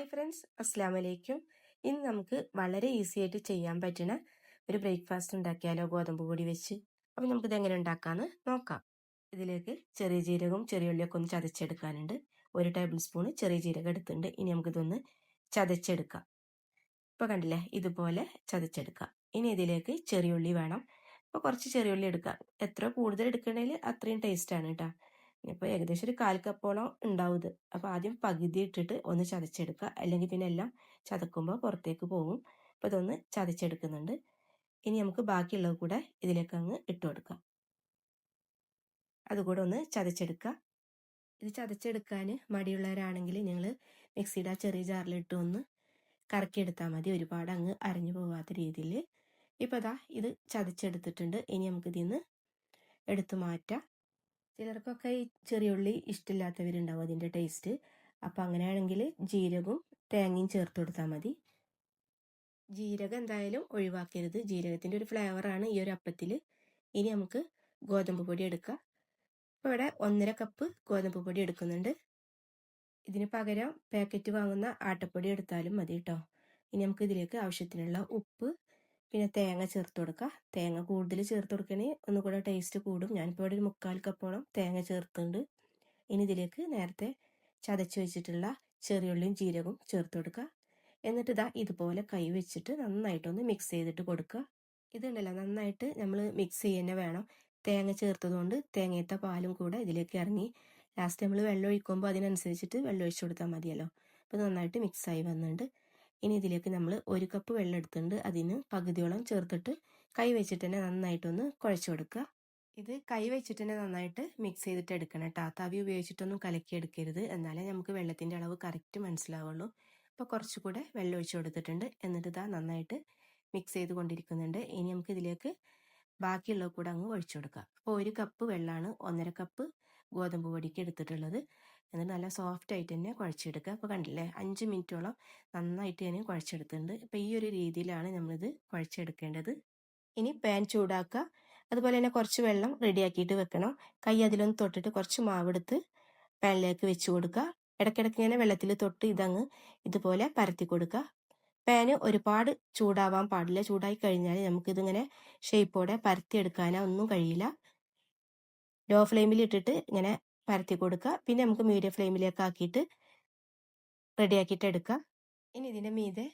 Hi friends അസ്സാം വലൈക്കും ഇന്ന് നമുക്ക് വളരെ ഈസി ആയിട്ട് ചെയ്യാൻ പറ്റുന്ന ഒരു ബ്രേക്ക്ഫാസ്റ്റ് ഉണ്ടാക്കിയാലോ ഗോതമ്പ് പൊടി വെച്ച്. അപ്പം നമുക്കിത് എങ്ങനെ ഉണ്ടാക്കാമെന്ന് നോക്കാം. ഇതിലേക്ക് ചെറിയ ജീരകവും ചെറിയ ഉള്ളിയൊക്കെ ഒന്ന് ചതച്ചെടുക്കാനുണ്ട്. ഒരു ടേബിൾ സ്പൂൺ ചെറിയ ജീരകം എടുത്തിട്ടുണ്ട്. ഇനി നമുക്കിതൊന്ന് ചതച്ചെടുക്കാം. ഇപ്പോൾ കണ്ടില്ലേ ഇതുപോലെ ചതച്ചെടുക്കാം. ഇനി ഇതിലേക്ക് ചെറിയ ഉള്ളി വേണം. അപ്പോൾ കുറച്ച് ചെറിയ ഉള്ളി എടുക്കാം. എത്ര കൂടുതൽ എടുക്കണമെങ്കിൽ അത്രയും ടേസ്റ്റാണ് കേട്ടോ ഇപ്പോൾ ഏകദേശം ഒരു കാൽ കപ്പോളം ഉണ്ടാവും അപ്പോൾ ആദ്യം പകുതി ഇട്ടിട്ട് ഒന്ന് ചതച്ചെടുക്കുക. അല്ലെങ്കിൽ പിന്നെ എല്ലാം ചതക്കുമ്പോൾ പുറത്തേക്ക് പോകും. അപ്പോൾ ഇതൊന്ന് ചതച്ചെടുക്കുന്നുണ്ട്. ഇനി നമുക്ക് ബാക്കിയുള്ളത് കൂടെ ഇതിലേക്ക് അങ്ങ് ഇട്ട് കൊടുക്കാം. അതുകൂടെ ഒന്ന് ചതച്ചെടുക്കുക. ഇത് ചതച്ചെടുക്കാൻ മടിയുള്ളവരാണെങ്കിൽ നിങ്ങൾ മിക്സിയുടെ ആ ചെറിയ ജാറിലിട്ട് ഒന്ന് കറക്കിയെടുത്താൽ മതി. ഒരുപാട് അങ്ങ് അരഞ്ഞു പോകാത്ത രീതിയിൽ. ഇപ്പോൾ അതാ ഇത് ചതച്ചെടുത്തിട്ടുണ്ട്. ഇനി നമുക്കിതിൽ നിന്ന് എടുത്തു മാറ്റാം. ചിലർക്കൊക്കെ ഈ ചെറിയുള്ളി ഇഷ്ടമില്ലാത്തവരുണ്ടാവും അതിന്റെ ടേസ്റ്റ് അപ്പോൾ അങ്ങനെയാണെങ്കിൽ ജീരകവും തേങ്ങയും ചേർത്ത് കൊടുത്താൽ മതി. ജീരകം എന്തായാലും ഒഴിവാക്കരുത്. ജീരകത്തിന്റെ ഒരു ഫ്ലേവറാണ് ഈ ഒരു അപ്പത്തിൽ ഇനി നമുക്ക് ഗോതമ്പ് പൊടി എടുക്കാം. ഇപ്പോൾ ഇവിടെ ഒന്നര കപ്പ് ഗോതമ്പ് പൊടി എടുക്കുന്നുണ്ട്. ഇതിന് പകരം പാക്കറ്റ് വാങ്ങുന്ന ആട്ടപ്പൊടി എടുത്താലും മതി കേട്ടോ ഇനി നമുക്ക് ഇതിലേക്ക് ആവശ്യത്തിനുള്ള ഉപ്പ് പിന്നെ തേങ്ങ ചേർത്ത് കൊടുക്കുക തേങ്ങ കൂടുതൽ ചേർത്ത് കൊടുക്കണമെങ്കിൽ ഒന്നുകൂടെ ടേസ്റ്റ് കൂടും. ഞാനിപ്പോൾ ഇവിടെ ഒരു മുക്കാൽ കപ്പോളം തേങ്ങ ചേർത്തുണ്ട് ഇനി ഇതിലേക്ക് നേരത്തെ ചതച്ച് വെച്ചിട്ടുള്ള ചെറിയുള്ളിയും ജീരകവും ചേർത്ത് കൊടുക്കുക എന്നിട്ട് ഇതാ ഇതുപോലെ കൈ വെച്ചിട്ട് നന്നായിട്ടൊന്ന് മിക്സ് ചെയ്തിട്ട് കൊടുക്കുക ഇതുണ്ടല്ലോ നന്നായിട്ട് നമ്മൾ മിക്സ് ചെയ്യുന്ന വേണം. തേങ്ങ ചേർത്തതുകൊണ്ട് തേങ്ങയത്തെ പാലും കൂടെ ഇതിലേക്ക് ഇറങ്ങി. ലാസ്റ്റ് നമ്മൾ വെള്ളം ഒഴിക്കുമ്പോൾ അതിനനുസരിച്ചിട്ട് വെള്ളം ഒഴിച്ചു കൊടുത്താൽ മതിയല്ലോ. അപ്പോൾ നന്നായിട്ട് മിക്സായി വന്നിട്ടുണ്ട്. ഇനി ഇതിലേക്ക് നമ്മൾ ഒരു കപ്പ് വെള്ളം എടുത്തിട്ടുണ്ട്. അതിന് പകുതിയോളം ചേർത്തിട്ട് കൈ വെച്ചിട്ട് തന്നെ നന്നായിട്ടൊന്ന് കുഴച്ചു കൊടുക്കുക. ഇത് കൈ വെച്ചിട്ട് തന്നെ നന്നായിട്ട് മിക്സ് ചെയ്തിട്ട് എടുക്കണം കേട്ടോ. തവി ഉപയോഗിച്ചിട്ടൊന്നും കലക്കി എടുക്കരുത്. എന്നാലേ നമുക്ക് വെള്ളത്തിന്റെ അളവ് കറക്റ്റ് മനസ്സിലാവുള്ളൂ. അപ്പോൾ കുറച്ചുകൂടെ വെള്ളം ഒഴിച്ചു കൊടുത്തിട്ടുണ്ട്. എന്നിട്ട് ഇതാ നന്നായിട്ട് മിക്സ് ചെയ്ത് കൊണ്ടിരിക്കുന്നുണ്ട്. ഇനി നമുക്ക് ഇതിലേക്ക് ബാക്കിയുള്ള കൂടെ അങ്ങ് ഒഴിച്ചു കൊടുക്കാം. അപ്പോൾ ഒരു കപ്പ് വെള്ളമാണ് ഒന്നര കപ്പ് ഗോതമ്പ് പൊടിക്ക് എടുത്തിട്ടുള്ളത്. എന്നിട്ട് നല്ല സോഫ്റ്റ് ആയിട്ട് തന്നെ കുഴച്ചെടുക്കുക. അപ്പോൾ കണ്ടില്ലേ അഞ്ച് മിനിറ്റോളം നന്നായിട്ട് തന്നെ കുഴച്ചെടുത്തിട്ടുണ്ട്. അപ്പോൾ ഈ ഒരു രീതിയിലാണ് നമ്മളിത് കുഴച്ചെടുക്കേണ്ടത്. ഇനി പാൻ ചൂടാക്കുക. അതുപോലെ തന്നെ കുറച്ച് വെള്ളം റെഡിയാക്കിയിട്ട് വെക്കണം. കൈ അതിലൊന്ന് തൊട്ടിട്ട് കുറച്ച് മാവെടുത്ത് പാനിലേക്ക് വെച്ച് കൊടുക്കുക. ഇടയ്ക്കിടയ്ക്ക് ഇങ്ങനെ വെള്ളത്തിൽ തൊട്ട് ഇതങ്ങ് ഇതുപോലെ പരത്തി കൊടുക്കുക. പാന് ഒരുപാട് ചൂടാവാൻ പാടില്ല. ചൂടായി കഴിഞ്ഞാൽ നമുക്കിതിങ്ങനെ ഷേപ്പോടെ പരത്തിയെടുക്കാനോ ഒന്നും കഴിയില്ല. ലോ ഫ്ലെയിമിൽ ഇട്ടിട്ട് ഇങ്ങനെ പരത്തി കൊടുക്കുക. പിന്നെ നമുക്ക് മീഡിയം ഫ്ലെയിമിലേക്ക് ആക്കിയിട്ട് റെഡിയാക്കിയിട്ട് എടുക്കാം. ഇനി ഇതിന്റെ മീതെ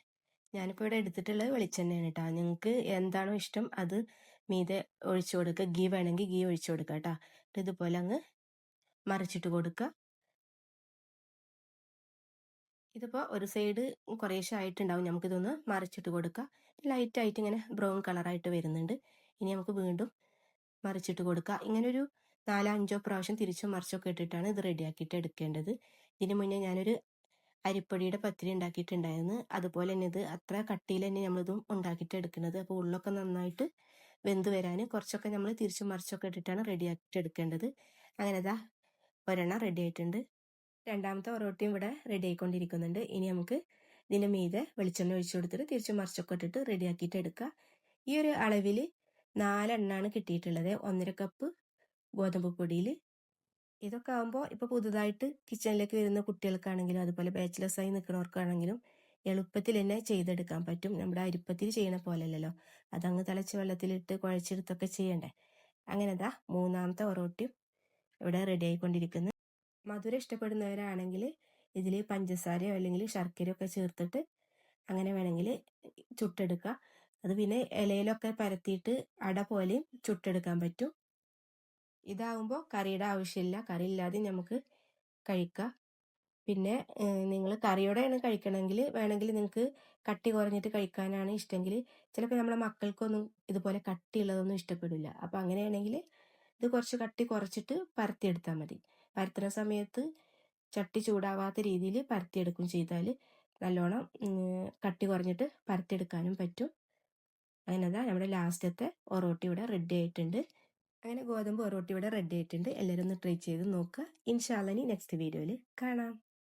ഞാനിപ്പോൾ ഇവിടെ എടുത്തിട്ടുള്ളത് വെളിച്ചെണ്ണയാണ് കേട്ടോ നിങ്ങൾക്ക് എന്താണോ ഇഷ്ടം അത് മീതെ ഒഴിച്ചു കൊടുക്കുക. ഗീ വേണമെങ്കിൽ ഗീ ഒഴിച്ചു കൊടുക്കുക കേട്ടോ ഇതുപോലെ അങ്ങ് മറിച്ചിട്ട് കൊടുക്കുക. ഇതിപ്പോൾ ഒരു സൈഡ് കുറേശ്ശെ ആയിട്ടുണ്ടാവും. നമുക്കിതൊന്ന് മറിച്ചിട്ട് കൊടുക്കുക. ലൈറ്റായിട്ട് ഇങ്ങനെ ബ്രൗൺ കളറായിട്ട് വരുന്നുണ്ട്. ഇനി നമുക്ക് വീണ്ടും മറിച്ചിട്ട് കൊടുക്കുക. ഇങ്ങനെ ഒരു നാലോ അഞ്ചോ പ്രാവശ്യം തിരിച്ചും മറിച്ചൊക്കെ ഇട്ടിട്ടാണ് ഇത് റെഡിയാക്കിയിട്ട് എടുക്കേണ്ടത്. ഇതിന് മുന്നേ ഞാനൊരു അരിപ്പൊടിയുടെ പത്തിരി ഉണ്ടാക്കിയിട്ടുണ്ടായിരുന്നു. അതുപോലെ തന്നെ ഇത് അത്ര കട്ടിയിൽ തന്നെ നമ്മളിതും ഉണ്ടാക്കിയിട്ട് എടുക്കുന്നത്. അപ്പോൾ ഉള്ളൊക്കെ നന്നായിട്ട് വെന്ത് വരാൻ കുറച്ചൊക്കെ നമ്മൾ തിരിച്ചും മറിച്ചൊക്കെ ഇട്ടിട്ടാണ് റെഡിയാക്കിയിട്ട് എടുക്കേണ്ടത്. അങ്ങനെ ഇതാ ഒരെണ്ണം റെഡി ആയിട്ടുണ്ട്. രണ്ടാമത്തെ ഒറോട്ടിയും ഇവിടെ റെഡി ആയിക്കൊണ്ടിരിക്കുന്നുണ്ട്. ഇനി നമുക്ക് ഇതിന്റെ മീതെ വെളിച്ചെണ്ണ ഒഴിച്ചു കൊടുത്തിട്ട് തിരിച്ചും മറിച്ചൊക്കെ ഇട്ടിട്ട് റെഡിയാക്കിയിട്ട് എടുക്കുക. ഈ ഒരു അളവിൽ നാലെണ്ണാണ് കിട്ടിയിട്ടുള്ളത്. ഒന്നര കപ്പ് ഗോതമ്പ് പൊടിയിൽ ഇതൊക്കെ ആകുമ്പോൾ ഇപ്പോൾ പുതുതായിട്ട് കിച്ചണിലേക്ക് വരുന്ന കുട്ടികൾക്കാണെങ്കിലും അതുപോലെ ബാച്ചിലേഴ്സായി നിൽക്കുന്നവർക്കാണെങ്കിലും എളുപ്പത്തിൽ തന്നെ ചെയ്തെടുക്കാൻ പറ്റും. നമ്മുടെ അരിപ്പത്തിൽ ചെയ്യണ പോലെയല്ലല്ലോ. അതങ്ങ് തിളച്ച് വെള്ളത്തിലിട്ട് കുഴച്ചെടുത്തൊക്കെ ചെയ്യണ്ടേ. അങ്ങനെ ദാ മൂന്നാമത്തെ ഒറോട്ടിയും ഇവിടെ റെഡി ആയിക്കൊണ്ടിരിക്കുന്നു. മധുരം ഇഷ്ടപ്പെടുന്നവരാണെങ്കിൽ ഇതിൽ പഞ്ചസാരയോ അല്ലെങ്കിൽ ശർക്കരയോ ഒക്കെ ചേർത്തിട്ട് അങ്ങനെ വേണമെങ്കിൽ ചുട്ടെടുക്കുക അത് പിന്നെ ഇലയിലൊക്കെ പരത്തിയിട്ട് അട പോലെയും ചുട്ടെടുക്കാൻ പറ്റും. ഇതാവുമ്പോൾ കറിയുടെ ആവശ്യമില്ല. കറി ഇല്ലാതെ നമുക്ക് കഴിക്കാം. പിന്നെ നിങ്ങൾ കറിയോടെയാണ് കഴിക്കണമെങ്കിൽ വേണമെങ്കിൽ നിങ്ങൾക്ക് കട്ടി കുറഞ്ഞിട്ട് കഴിക്കാനാണ് ഇഷ്ടമെങ്കിൽ ചിലപ്പോൾ നമ്മളെ മക്കൾക്കൊന്നും ഇതുപോലെ കട്ടിയുള്ളതൊന്നും ഇഷ്ടപ്പെടില്ല. അപ്പോൾ അങ്ങനെയാണെങ്കിൽ ഇത് കുറച്ച് കട്ടി കുറച്ചിട്ട് പരത്തിയെടുത്താൽ മതി. പരത്തുന്ന സമയത്ത് ചട്ടി ചൂടാവാത്ത രീതിയിൽ പരത്തിയെടുക്കും ചെയ്താൽ നല്ലോണം കട്ടി കുറഞ്ഞിട്ട് പരത്തിയെടുക്കാനും പറ്റും. അങ്ങനെ നമ്മുടെ ലാസ്റ്റത്തെ ഒറോട്ടി ഇവിടെ റെഡി ആയിട്ടുണ്ട്. അങ്ങനെ ഗോതമ്പ് റൊട്ടി ഇവിടെ റെഡി ആയിട്ടുണ്ട്. എല്ലാവരും ഒന്ന് ട്രൈ ചെയ്ത് നോക്കുക ഇൻഷാല്ലി നെക്സ്റ്റ് വീഡിയോയിൽ കാണാം.